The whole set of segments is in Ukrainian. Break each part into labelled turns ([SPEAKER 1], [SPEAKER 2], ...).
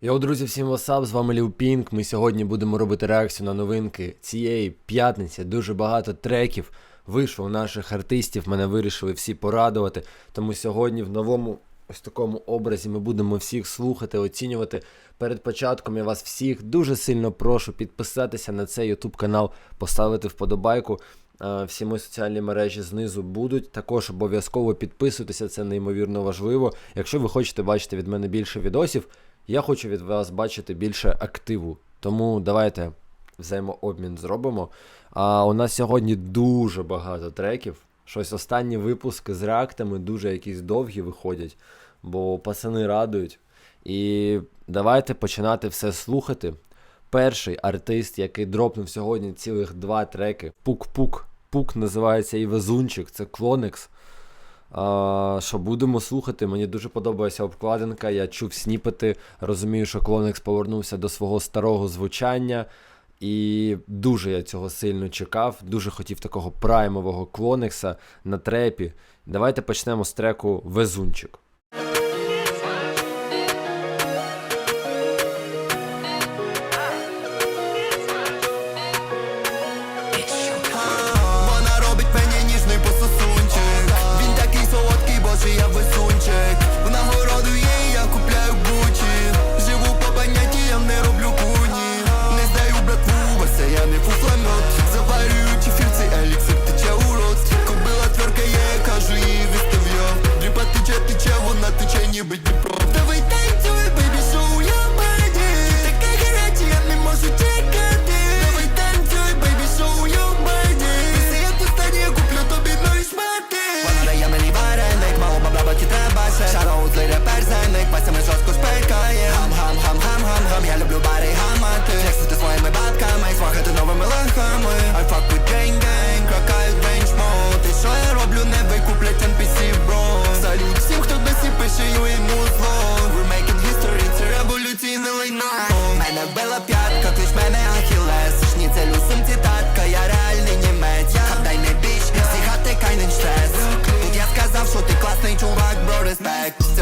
[SPEAKER 1] Йоу, друзі, всім васап, з вами Лів Пінк. Ми сьогодні будемо робити реакцію на новинки цієї п'ятниці. Дуже багато треків вийшло у наших артистів. Мене вирішили всі порадувати. Тому сьогодні в новому ось такому образі ми будемо всіх слухати, оцінювати. Перед початком я вас всіх дуже сильно прошу підписатися на цей YouTube канал, поставити вподобайку. Е, Всі мої соціальні мережі знизу будуть. Також обов'язково підписуйтеся, це неймовірно важливо. Якщо ви хочете бачити від мене більше відосів, я хочу від вас бачити більше активу. Тому давайте взаємообмін зробимо. А у нас сьогодні дуже багато треків. Щось останні випуски з реактами дуже якісь довгі виходять, бо пацани радують. І давайте починати все слухати. Перший артист, який дропнув сьогодні цілих два треки. Пук-пук. Пук називається і везунчик, це Клонекс. Що будемо слухати, мені дуже подобається обкладинка. Я чув сніпети, розумію, що Клонекс повернувся до свого старого звучання. І дуже я цього сильно чекав. Дуже хотів такого праймового клонекса на трепі. Давайте почнемо з треку Везунчик.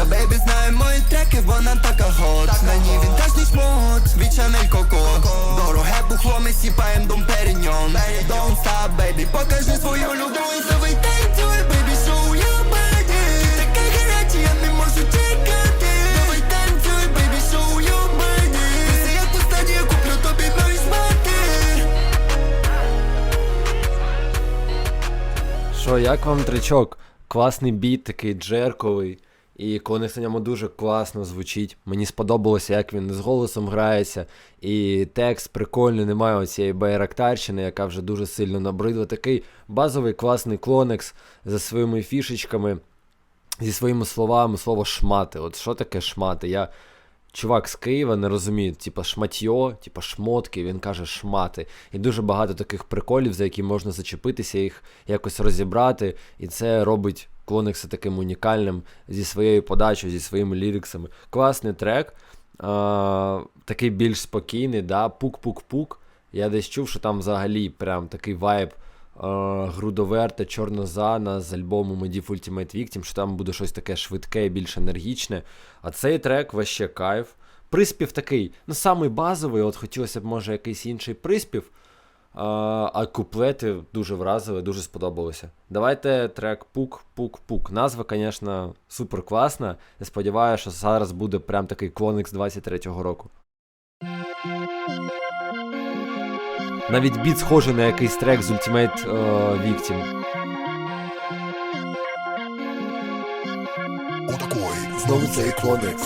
[SPEAKER 2] Бейбі знає мої треки, вона така хот На ній вінтажний шмот, від Chanel Coco Дороге бухло, ми сіпаєм дом Періньон Don't stop, baby, покажи свою любов. Давай танцюй, baby, шоу, я баді. Така гаряча, я не можу чекати. Давай танцюй, baby, шоу, я баді. Після я тут стані, куплю тобі нові шмати
[SPEAKER 1] Що, як вам тречок? Класний біт, такий джерковий. І Клонекс на ньому дуже класно звучить. Мені сподобалося, як він з голосом грається. І текст прикольний, немає оцієї байрактарщини, яка вже дуже сильно набридла. Такий базовий класний клонекс за своїми фішечками, зі своїми словами, слово шмати. От що таке шмати? Я чувак з Києва не розуміє, типа шматьо, типа шмотки, він каже шмати. І дуже багато таких приколів, за які можна зачепитися, їх якось розібрати. І це робить Клонекса таким унікальним зі своєю подачею, зі своїми ліриксами. Класний трек, а, такий більш спокійний, да, пук-пук-пук. Я десь чув, що там взагалі прям такий вайб е, грудоверта Чорнозана з альбому Medivh Ultimate Victim, що там буде щось таке швидке і більш енергічне. А цей трек ваще кайф. Приспів такий, ну самий базовий, от хотілося б, може, якийсь інший приспів. А, а куплети дуже вразили, дуже сподобалося. Давайте трек Пук-Пук-Пук. Назва, звісно, супер класна. Я сподіваюся, що зараз буде прям такий Клоникс 23-го року. Навіть біт схожий на якийсь трек з Ultimate е, Victim. Знову цей Клоникс.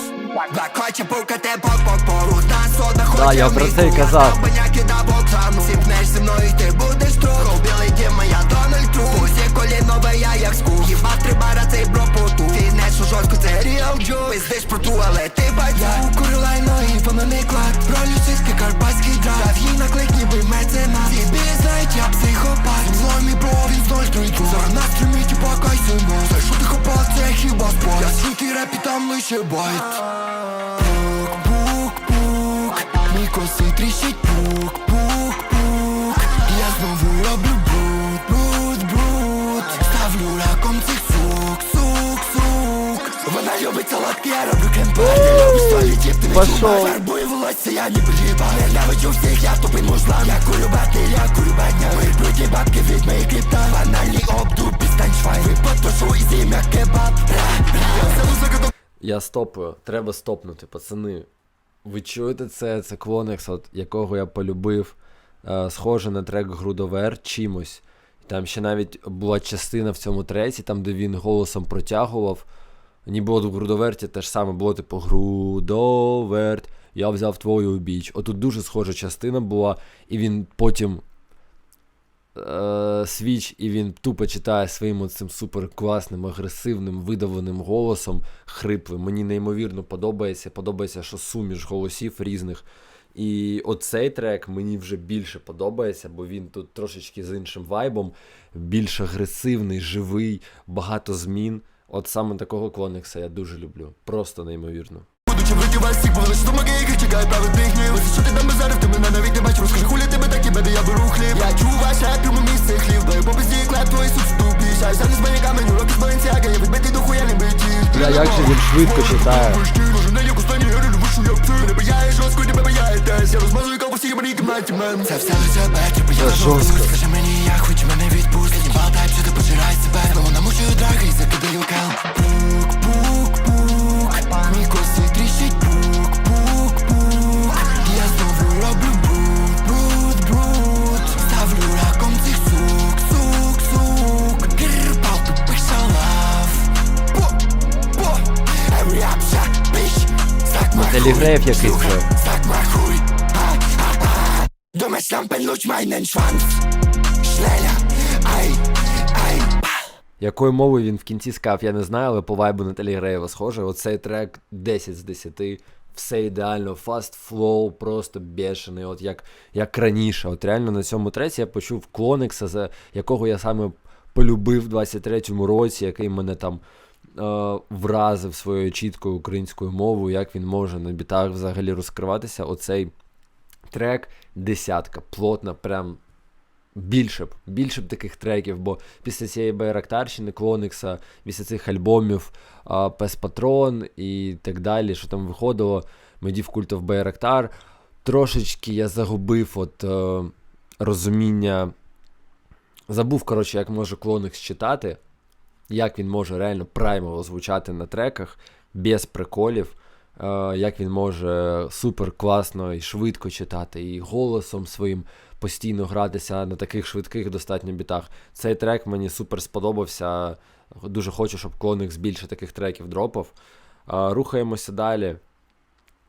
[SPEAKER 1] Да, я про це й казав.
[SPEAKER 2] Боксану Сіпнеш зі мною, ти будеш троху Білий дім, я Дональд Трумп Усі колінове, я як скуп. Хіба три бара цей бро поту? Фінешу жорстко, це Real Joe. Пиздиш про ту, але ти бать Я курю лайно і воно не клад. Ролю сіськи, карпатський драв Дав їй наклик, ніби мецена Всі білі знають, я психопат. Мій бро, він з ноль трійку Зараз на стрімі, типа кайсимо Все, що ти хопав, це хіба спорт? Я світий реп і там лише байт. Пук, пук, пук. Мій косий тріщить пук, пук Вона любить солодке, я роблю крем-пар Я люблю солі, ти
[SPEAKER 1] Пошов.
[SPEAKER 2] Фарбую волосся, я не приліпа Ненавиджу всіх, я тупий мужлан Я курю бати, я курю бадня Вип'ю ті бабки від моїх крипта Банальні обдупі, стань швайн Випотошу і з'їм як кебаб Я
[SPEAKER 1] стопую, треба стопнути, пацани. Ви чуєте це? Це Клонекс, от якого я полюбив. Е, схоже на трек Грудовер чимось. Там ще навіть була частина в цьому треці, там, де він голосом протягував. Ніби от в Грудоверті те ж саме було, типу Грудоверт, я взяв твою біч. Отут дуже схожа частина була, і він потім е, свіч, і він тупо читає своїм цим супер агресивним, видавленим голосом, хриплим. Мені неймовірно подобається. Подобається, що суміш голосів різних. І оцей трек мені вже більше подобається, бо він тут трошечки з іншим вайбом, більш агресивний, живий, багато змін. От саме такого клоникса я дуже люблю. Просто неймовірно.
[SPEAKER 2] Будучи в руки вас всіх, бо думки, яких чекає правих днів Ось що ти там зараз, ти мене навіть не бачиш Розкажи, хулі тебе так і я беру хліб Я чув ваше прямо місце хлів. Даю по клеп твої суд ступі Шайся не з баняками, роки з Баленсіага Я відбитий до хуя не биті
[SPEAKER 1] Бля, як же він швидко читає.
[SPEAKER 2] Може не як останні гери, вишу як ти. Не бияєш жорстко, не бияє Я розмазую каву всі мені кімнаті, мен Це все лише бетер, бо я
[SPEAKER 1] жорстко.
[SPEAKER 2] Скажи мені, я хочу мене відпустить Не балтай, що ти пожирай себе. Знову намучую драги і закидаю кел Пук, пук, пук. Мій косі тріщить пук, Schwanz. Schneller, ei, ei.
[SPEAKER 1] Якою мовою він в кінці сказав, я не знаю, але по вайбу Наталі Греєва схоже. Оцей трек 10 з 10. Все ідеально, fast flow, просто бешений, от як, як раніше. От реально на цьому треці я почув Клоникса, за якого я саме полюбив в 23-му році, який мене там вразив своєю чіткою українською мовою, як він може на бітах взагалі розкриватися. Оцей трек десятка, плотна, прям більше б, більше б таких треків, бо після цієї Байрактарщини, Клоникса, після цих альбомів Пес Патрон і так далі, що там виходило, Медів Культов Байрактар, трошечки я загубив от е, розуміння. Забув, коротше, як може Клоникс читати, як він може реально праймово звучати на треках, без приколів. е, Як він може супер класно і швидко читати, і голосом своїм постійно гратися на таких швидких достатньо бітах. Цей трек мені супер сподобався. Дуже хочу, щоб Клоникс більше таких треків дропав. А, Рухаємося далі.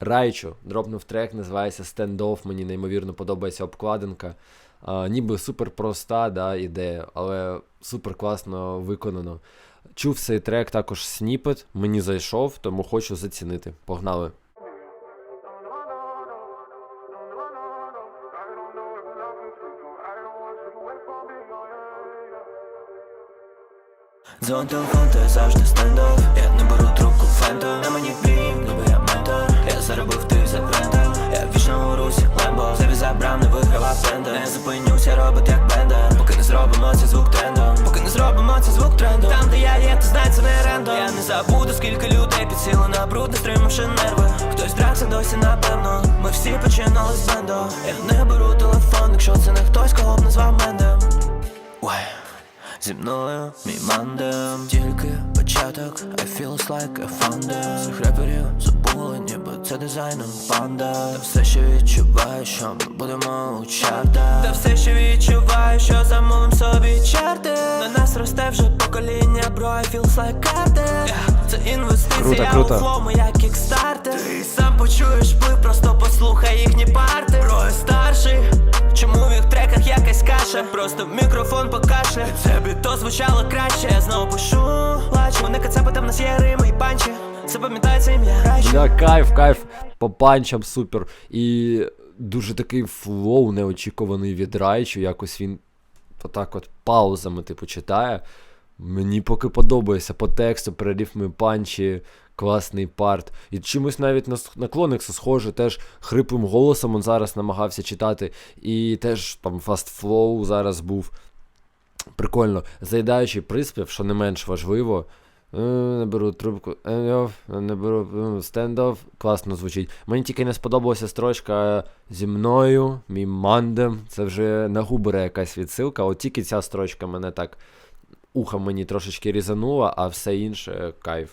[SPEAKER 1] Райчу дропнув трек, називається Standoff. Мені неймовірно подобається обкладинка. А, ніби супер проста да, ідея, але супер класно виконано. Чув цей трек також сніпет, мені зайшов, тому хочу зацінити. Погнали.
[SPEAKER 3] Дзвон телефон, то я завжди стендов Я не беру трубку фенту На мені блін, ніби я ментор Я заробив ти забрав, не зупинюся, робот як бенда. Поки не зробимо цей звук трендом. Поки не зробимо цей звук трендом. Там, де я є, ти знай, це не рендом. Я не забуду, скільки людей підсіли на бруд, не стримавши нерви. Хтось дракся досі, напевно. Ми всі починали з бендо. Я не беру телефон, якщо це не хтось, кого б назвав мендем Ой. Зі мною мій мандем Тільки початок. I feels like a founder Цих реперів забули, ніби це дизайном панда. Та все ще відчуваю, що ми будемо у чартах. Та все ще відчуваю, що замовим собі чарти. На нас росте вже покоління, бро, I feels like Carter Це інвестиція
[SPEAKER 1] Круто, круто.
[SPEAKER 3] у моя кікстартер Ти. Сам почуєш вплив, просто послухай їхні парти. Бро, я старший Чому в їх треках якась каша? Просто мікрофон покаше, Це би то звучало краще, я знову пишу Плач, вони кацапи, там нас є рими і панчі. Це пам'ятається ім'я. Райчі
[SPEAKER 1] Да, кайф, кайф, по панчам супер. І дуже такий флоу неочікуваний від Райчу, якось він отак от паузами, типу, читає. Мені поки подобається по тексту, перерифми панчі, класний парт. І чимось навіть на, на Клоникса схоже, теж хриплим голосом він зараз намагався читати. І теж там Flow зараз був. Прикольно. Заїдаючий приспів, що не менш важливо. Не беру трубку, не беру стендов, класно звучить. Мені тільки не сподобалася строчка зі мною, мій мандем. Це вже на губера якась відсилка. От тільки ця строчка мене так ухо мені трошечки різануло, а все інше кайф.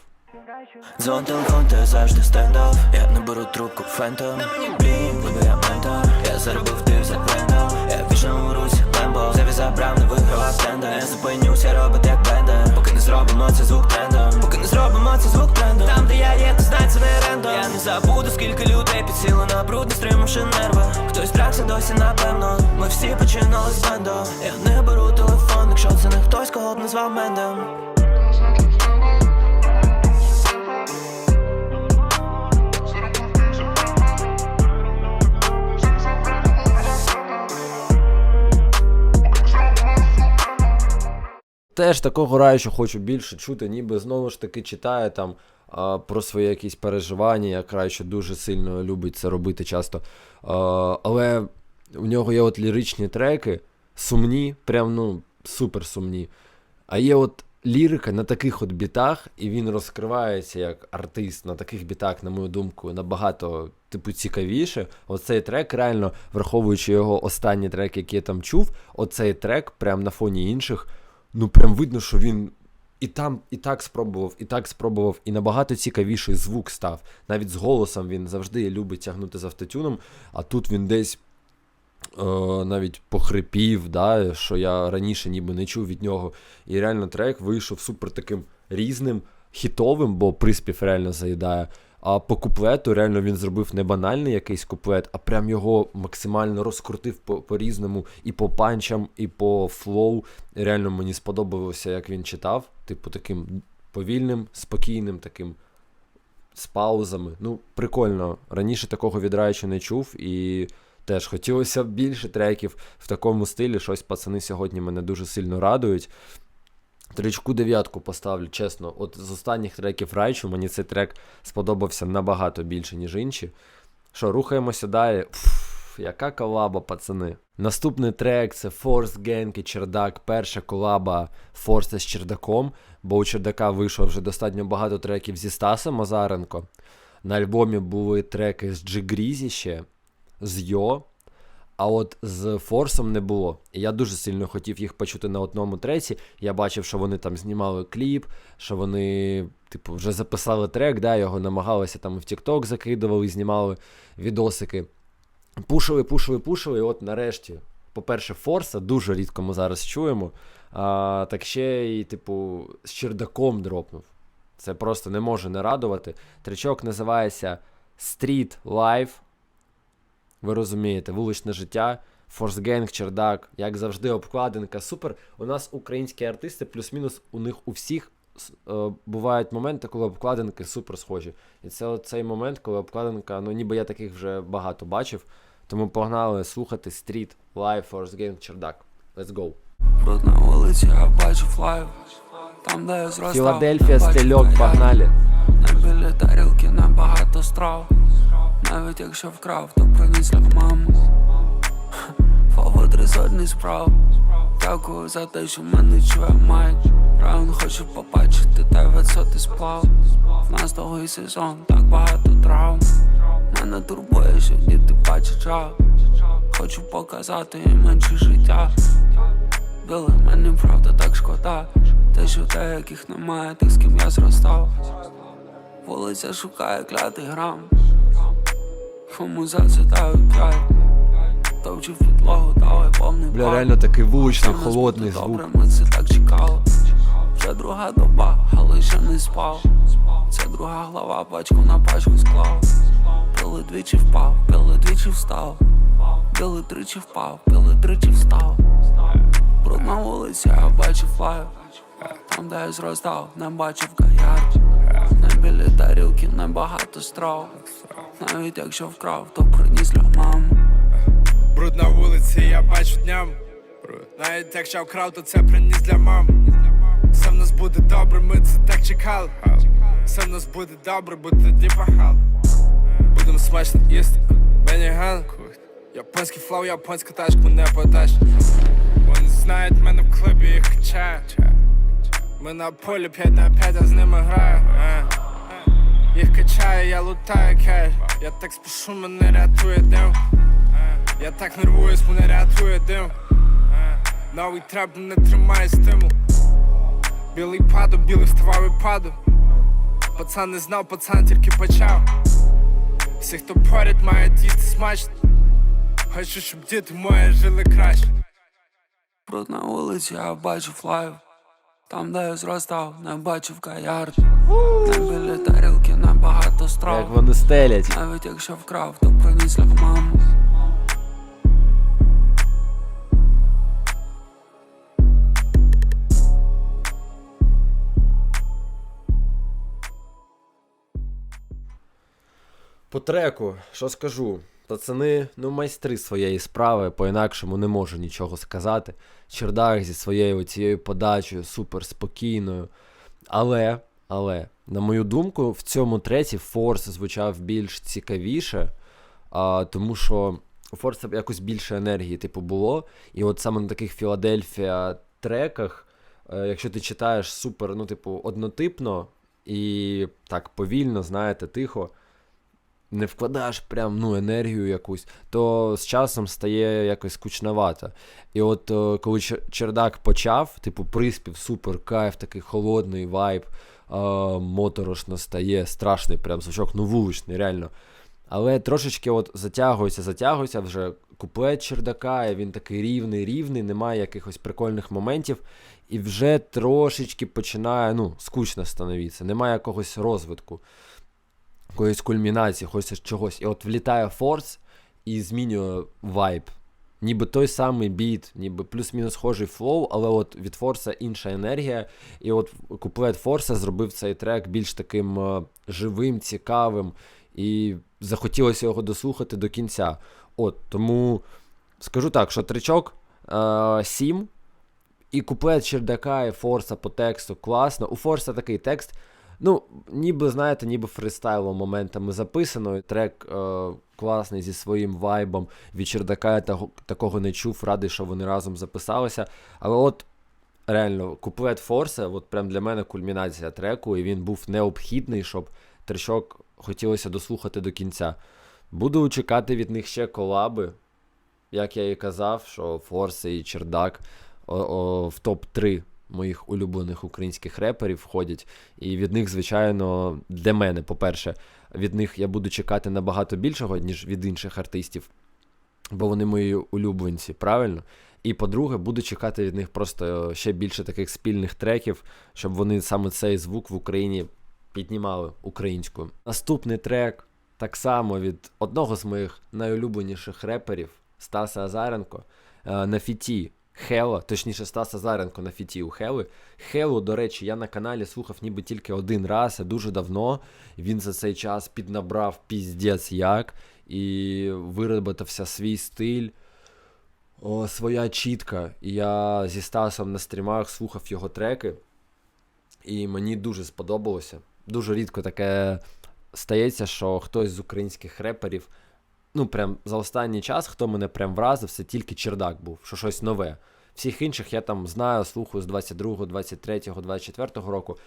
[SPEAKER 3] Дзвон телефон, ти завжди стендап. Я не беру трубку фентом Блін, ніби я ментор. Я заробив ти все брендом. Я вічно у русі лембо Заві забрав, не вигравав тендер. Не зупинюся, робить як бендер зробимо це звук трендом Поки не зробимо це звук трендом Там, де я є, ти знай, це не рендом. Я не забуду, скільки людей підсіли на бруд, не стримавши нерви Хтось бракся досі, напевно. Ми всі починали з бендом Я не беру телефон, якщо це не хтось, кого б назвав мендом
[SPEAKER 1] Теж такого раю, що хочу більше чути, ніби знову ж таки читає там а, про свої якісь переживання, як Райчо дуже сильно любить це робити часто. А, але у нього є от ліричні треки, сумні, прям ну супер сумні. А є от лірика на таких от бітах, і він розкривається як артист на таких бітах, на мою думку, набагато типу цікавіше. Оцей трек, реально, враховуючи його останні треки, які я там чув, оцей трек, прям на фоні інших, ну прям видно, що він. І там і так спробував, і так спробував, і набагато цікавіший звук став. Навіть з голосом він завжди любить тягнути з автотюном, а тут він десь е, навіть похрипів, да, що я раніше ніби не чув від нього. І реально трек вийшов супер таким різним, хітовим, бо приспів реально заїдає. А по куплету реально він зробив не банальний якийсь куплет, а прям його максимально розкрутив по- по-різному і по панчам, і по флоу. Реально мені сподобалося, як він читав. Типу, таким повільним, спокійним, таким з паузами. Ну, прикольно. Раніше такого від не чув, і теж хотілося більше треків в такому стилі. Щось пацани сьогодні мене дуже сильно радують. Тричку дев'ятку поставлю, чесно. От з останніх треків Райчу мені цей трек сподобався набагато більше, ніж інші. Що, рухаємося далі. Пф, яка колаба, пацани. Наступний трек це Force Gang і Чердак. Перша колаба Форса з Чердаком, бо у Чердака вийшло вже достатньо багато треків зі Стасом Мазаренко. На альбомі були треки з Джигрізі ще, з Йо. А от з Форсом не було. Я дуже сильно хотів їх почути на одному треці. Я бачив, що вони там знімали кліп, що вони, типу, вже записали трек, да, його намагалися там в TikTok закидували, знімали відосики. Пушили, пушили, пушили, і от нарешті, по-перше, Форса дуже рідко ми зараз чуємо. А, так ще й, типу, з чердаком дропнув. Це просто не може не радувати. Тречок називається Street Life. Ви розумієте, вуличне життя, Форсгенг, Чердак, як завжди, обкладинка. Супер. У нас українські артисти, плюс-мінус, у них у всіх е, бувають моменти, коли обкладинки супер схожі. І це цей момент, коли обкладинка, ну ніби я таких вже багато бачив. Тому погнали слухати Street, Live, Форсгенг, Чердак. Let's go.
[SPEAKER 4] Бруд на вулиці, я бачу флайв. Там, де я зростав,
[SPEAKER 1] Філадельфія, стильок, погнали.
[SPEAKER 4] На білі тарілки набагато страв. Навіть якщо вкрав, то приніс для маму. Фаво три справ. Дякую за те, що мене чує майк. Раунд хочу побачити тебе соти сплав. В нас довгий сезон, так багато травм. Мене турбує, що діти бачать жах. Хочу показати їм менше життя. Біли мені правда так шкода. Те, що те, яких немає, тих, з ким я зростав. Вулиця шукає клятий грам. Кому п'ять. Товчу в підлогу, давай повний
[SPEAKER 1] Бля, реально такий вуличний, холодний звук.
[SPEAKER 4] Добре, ми це так чекали. Вже друга доба, але ще не спав. Це друга глава, пачку на пачку склав. Пили двічі впав, пили двічі встав. Пили тричі впав, пили тричі встав. Бруд на вулиці, я бачу флаю. Там, де я зростав, не бачив каяр. На білі тарілки небагато страв. Навіть якщо вкрав, то приніс мами.
[SPEAKER 5] Бруд на вулиці, я бачу дням. Навіть якщо вкрав, то це приніс для мам. Все в нас буде добре, ми це так чекали. Все в нас буде добре, бо тоді пахали. Будемо смачно їсти, Беніган. Японський флоу, японська тачка, мене потащ. Вони знають мене в клубі, їх качають. Ми на полі 5 на 5, а з ними граю. Їх качає, я лутаю кеш. Я так спішу, мене рятує дим. Я так нервуюсь, мене рятує дим. Новий трап не тримає стимул. Білий паду, білий вставав і паду. Пацан не знав, пацан тільки почав. Всі, хто поряд, мають їсти смачно. Хочу, щоб діти мої жили краще.
[SPEAKER 4] Бруд на вулиці, я бачу флайв. Там, де я зростав, не бачив каярд. Не біля тарілки набагато
[SPEAKER 1] Як
[SPEAKER 4] страв.
[SPEAKER 1] вони стелять.
[SPEAKER 4] Навіть якщо вкрав, то приніс ляг маму.
[SPEAKER 1] По треку, що скажу? Пацани, ну майстри своєї справи, по-інакшому не можу нічого сказати. Чердак зі своєю цією подачею, супер спокійною. Але, але, на мою думку, в цьому треті Форс звучав більш цікавіше, а, тому що у Форса якось більше енергії, типу, було. І от саме на таких Філадельфія треках, е, якщо ти читаєш супер, ну, типу, однотипно і так повільно, знаєте, тихо не вкладаєш прям ну, енергію якусь, то з часом стає якось скучновато. І от е, коли чердак почав, типу, приспів, супер, кайф, такий холодний вайб, е, моторошно стає, страшний прям звучок, ну вуличний, реально. Але трошечки от затягується, затягується вже куплет чердака, і він такий рівний, рівний, немає якихось прикольних моментів, і вже трошечки починає ну, скучно становитися, немає якогось розвитку якоїсь кульмінації, хочеться чогось. І от влітає форс і змінює вайб. Ніби той самий біт, ніби плюс-мінус схожий флоу, але от від Форса інша енергія. І от куплет Форса зробив цей трек більш таким е, живим, цікавим, і захотілося його дослухати до кінця. От, тому скажу так, що тричок е, 7, і куплет Чердака і Форса по тексту класно. У Форса такий текст. Ну, ніби, знаєте, ніби фристайлом моментами записано. Трек е, класний зі своїм вайбом. Від чердака я того, такого не чув, радий, що вони разом записалися. Але от реально, куплет Форса, от прям для мене кульмінація треку, і він був необхідний, щоб тречок хотілося дослухати до кінця. Буду чекати від них ще колаби. Як я і казав, що Форса і Чердак о, о, в топ-3 моїх улюблених українських реперів входять. І від них, звичайно, для мене, по-перше, від них я буду чекати набагато більшого, ніж від інших артистів, бо вони мої улюбленці, правильно? І по-друге, буду чекати від них просто ще більше таких спільних треків, щоб вони саме цей звук в Україні піднімали українською. Наступний трек так само від одного з моїх найулюбленіших реперів Стаса Азаренко е, на фіті Хело, точніше Стас Азаренко на фіті у Хели. Хелу, до речі, я на каналі слухав ніби тільки один раз, а дуже давно. Він за цей час піднабрав піздець як і вироботався свій стиль. О, своя чітка. Я зі Стасом на стрімах слухав його треки, і мені дуже сподобалося. Дуже рідко таке стається, що хтось з українських реперів, ну прям за останній час, хто мене прям вразив, це тільки чердак був, що щось нове. Всіх інших я там знаю, слухаю з 22-го, 23-го, 24-го року.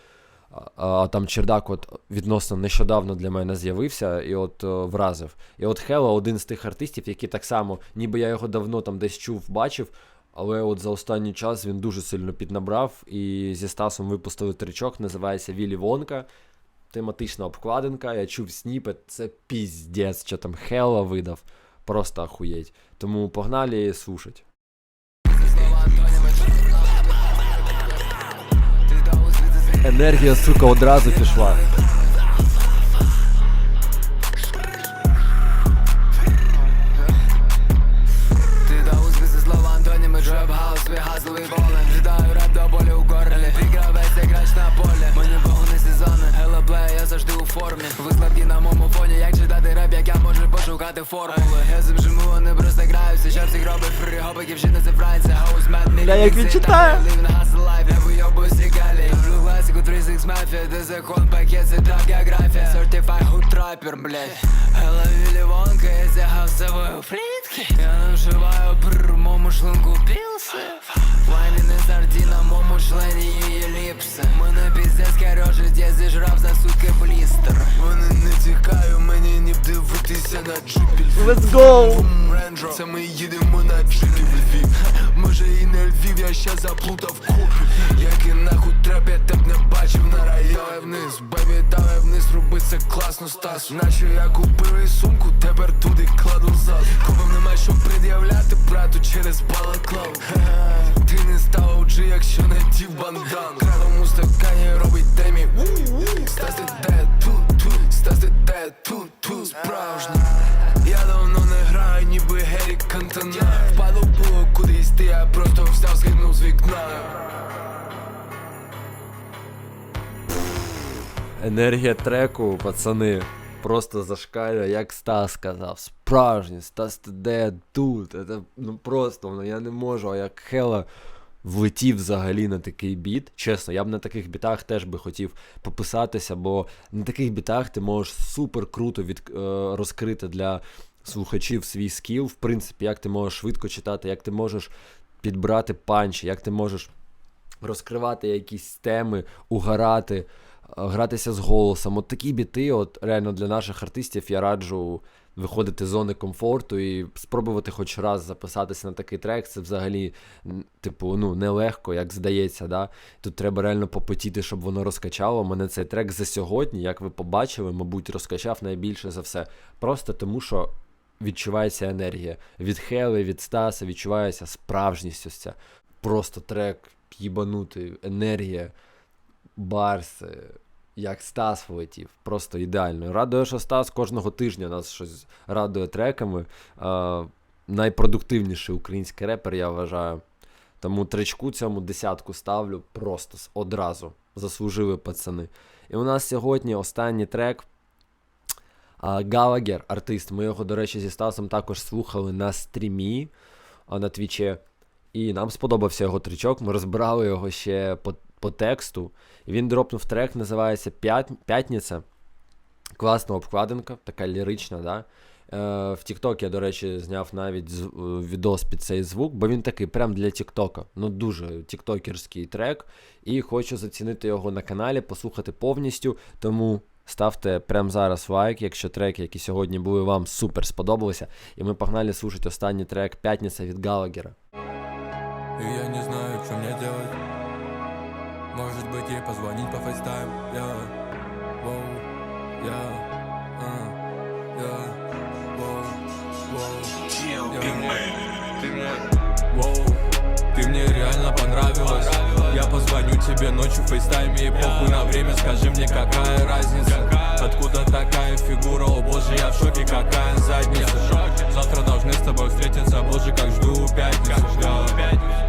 [SPEAKER 1] А, там чердак от відносно нещодавно для мене з'явився і от е, вразив. І от Хела один з тих артистів, які так само, ніби я його давно там десь чув, бачив, але от за останній час він дуже сильно піднабрав. І зі Стасом випустили тричок, називається Вілі Вонка. Тематична обкладинка. Я чув сніпет, це піздець, що там Хела видав. Просто охуєть. Тому погнали слушать. Енергія, сука, одразу пішла.
[SPEAKER 6] Формі. Ви на моєму фоні Як читати реп, як я можу пошукати формули. Я зим жиму, вони просто граються. Що всіх робить фрі, гопиків ще не зібрається, Хаус мед, Мілі
[SPEAKER 1] Бля, як він читає.
[SPEAKER 6] Я вийобую сігалі Люблю класику 36 Mafia. Де закон, пакет, це трап, географія Certified hood trapper, блядь. Hello, Willy Wonka, я зягав з собою плітки Я не вживаю бррр, мому шлунку пілси. Вайни не сардіна, мому члені її ліпси. Мене піздець корежить, я зіжрав за сутки блістер.
[SPEAKER 2] Вони не тікаю, мені ні дивитися на джипі
[SPEAKER 1] Let's go!
[SPEAKER 2] Це ми їдемо на джипі в Львів Може і не Львів, я ще заплутав купі Який нахуй трап, я так не бачив на районі. Вниз, бебі, давай вниз, роби це класно, Стас. Наче я купив і сумку, тепер туди кладу зад Копам нема що пред'являти, брату, через балаклав. Ти не став OG, якщо не тів бандан. Крадом у стакані робить темі
[SPEAKER 1] Енергія треку, пацани, просто зашкалює, як Стас сказав. Справжній, Стас де тут. Це, ну просто, ну я не можу, а як Хела влетів взагалі на такий біт. Чесно, я б на таких бітах теж би хотів пописатися, бо на таких бітах ти можеш супер круто від, е, розкрити для слухачів свій скіл. В принципі, як ти можеш швидко читати, як ти можеш підбирати панчі, як ти можеш розкривати якісь теми, угорати, гратися з голосом. От такі біти, от реально для наших артистів я раджу виходити з зони комфорту і спробувати хоч раз записатися на такий трек. Це взагалі, типу, ну, нелегко, як здається. Да? Тут треба реально попотіти, щоб воно розкачало. Мене цей трек за сьогодні, як ви побачили, мабуть, розкачав найбільше за все. Просто тому, що відчувається енергія. Від Хели, від Стаса відчувається справжність ось ця. Просто трек їбанутий, енергія, барс, е, як Стас влетів. Просто ідеально. Радує, що Стас кожного тижня нас щось радує треками. А, найпродуктивніший український репер, я вважаю. Тому тречку цьому десятку ставлю просто одразу. Заслужили пацани. І у нас сьогодні останній трек. А, Галагер, артист. Ми його, до речі, зі Стасом також слухали на стрімі а, на твічі. І нам сподобався його тричок. Ми розбирали його ще по, по тексту. Він дропнув трек, називається П'ятниця. Класна обкладинка, така лірична, да? Е, в TikTok я, до речі, зняв навіть е, відос під цей звук, бо він такий прям для TikTok. Ну, дуже тіктокерський трек. І хочу зацінити його на каналі, послухати повністю. Тому ставте прямо зараз лайк, якщо треки, які сьогодні були, вам супер сподобалися. І ми погнали слушати останній трек П'ятниця від Галагера.
[SPEAKER 7] Я не знаю, что мне делать Может быть ей позвонить по фейстайм? Я, воу, я, а, я, воу, воу Я- Ты мне, воу, ты мне реально понравилась. Я позвоню тебе ночью в фейстайме И похуй на время, скажи мне, какая разница? Откуда такая фигура, о боже, я в шоке, какая задница? Завтра должны с тобой встретиться, боже, как жду пятницу.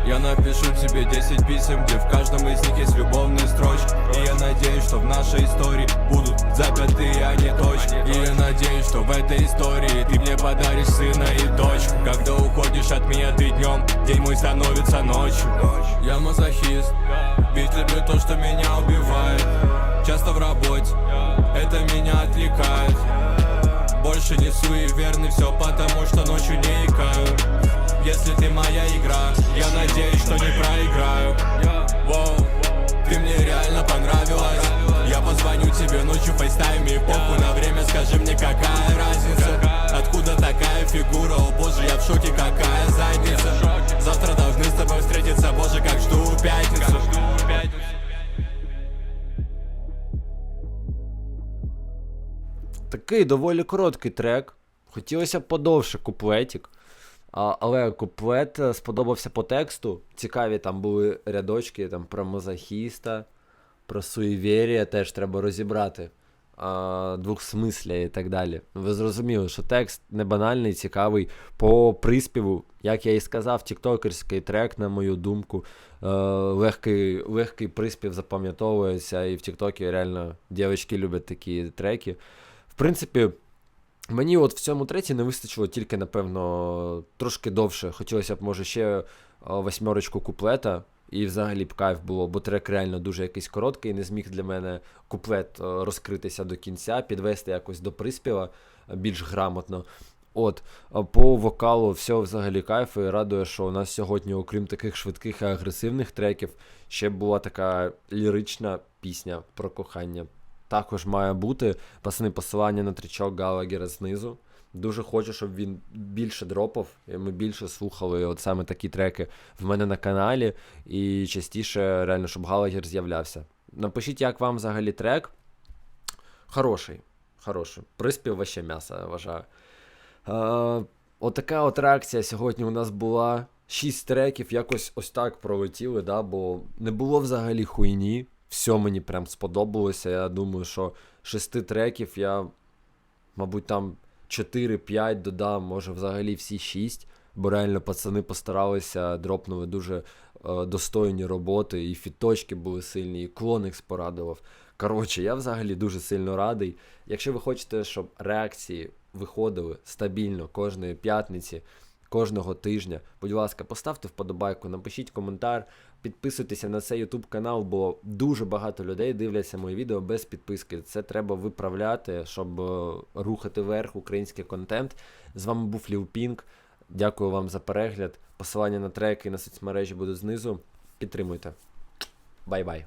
[SPEAKER 7] Я напишу тебе 10 писем, где в каждом из них есть любовные строчки И я надеюсь, что в нашей истории будут запятые, а не точки. И я надеюсь, что в этой истории ты мне подаришь сына и дочку. Когда уходишь от меня ты днем, день мой становится ночью. Я мазохист, ведь люблю то, что меня убивает. Часто в работе, это меня отвлекает. Больше не суеверный, все потому что ночью не икаю Если ты моя игра, я надеюсь, что не проиграю Воу, ты мне реально понравилась Я позвоню тебе ночью в фейстайме и похуй на время Скажи мне, какая разница Откуда такая фигура, о боже, я в шоке, какая задница Завтра должны с тобой встретиться, боже, как жду пятницу
[SPEAKER 1] Такий доволі короткий трек. Хотілося б подовше куплетик. А, але куплет е, сподобався по тексту. Цікаві там були рядочки там, про мазохіста, про суєвір'я теж треба розібрати. Двохсмисля і так далі. Ви зрозуміли, що текст не банальний, цікавий. По приспіву, як я і сказав, тіктокерський трек, на мою думку. Е, легкий, легкий приспів запам'ятовується, і в Тіктокі реально дівчатки люблять такі треки. В принципі, мені от в цьому треті не вистачило тільки, напевно, трошки довше. Хотілося б, може, ще восьмерочку куплета. І взагалі б кайф було, бо трек реально дуже якийсь короткий, не зміг для мене куплет розкритися до кінця, підвести якось до приспіва е, більш грамотно. От, по вокалу все взагалі кайф і радує, що у нас сьогодні, окрім таких швидких і агресивних треків, ще була така лірична пісня про кохання. Також має бути пасне посилання на трічок Галагера знизу. Дуже хочу, щоб він більше дропав, ми більше слухали от саме такі треки в мене на каналі, і частіше реально, щоб Галагер з'являвся. Напишіть, як вам взагалі трек. Хороший. Хороший. Приспів ваще м'ясо, я вважаю. Е, отака от реакція сьогодні у нас була. Шість треків, якось ось так пролетіли, да, бо не було взагалі хуйні. Все мені прям сподобалося. Я думаю, що шести треків я, мабуть, там 4-5 додам, може взагалі всі 6. Бо реально пацани постаралися, дропнули дуже е, достойні роботи, і фіточки були сильні, і Клоникс порадував. Коротше, я взагалі дуже сильно радий. Якщо ви хочете, щоб реакції виходили стабільно кожної п'ятниці, кожного тижня, будь ласка, поставте вподобайку, напишіть коментар, підписуйтеся на цей YouTube канал, бо дуже багато людей дивляться мої відео без підписки. Це треба виправляти, щоб е, рухати вверх український контент. З вами був Лівпінг. Дякую вам за перегляд. Посилання на треки на соцмережі будуть знизу. Підтримуйте. Бай-бай.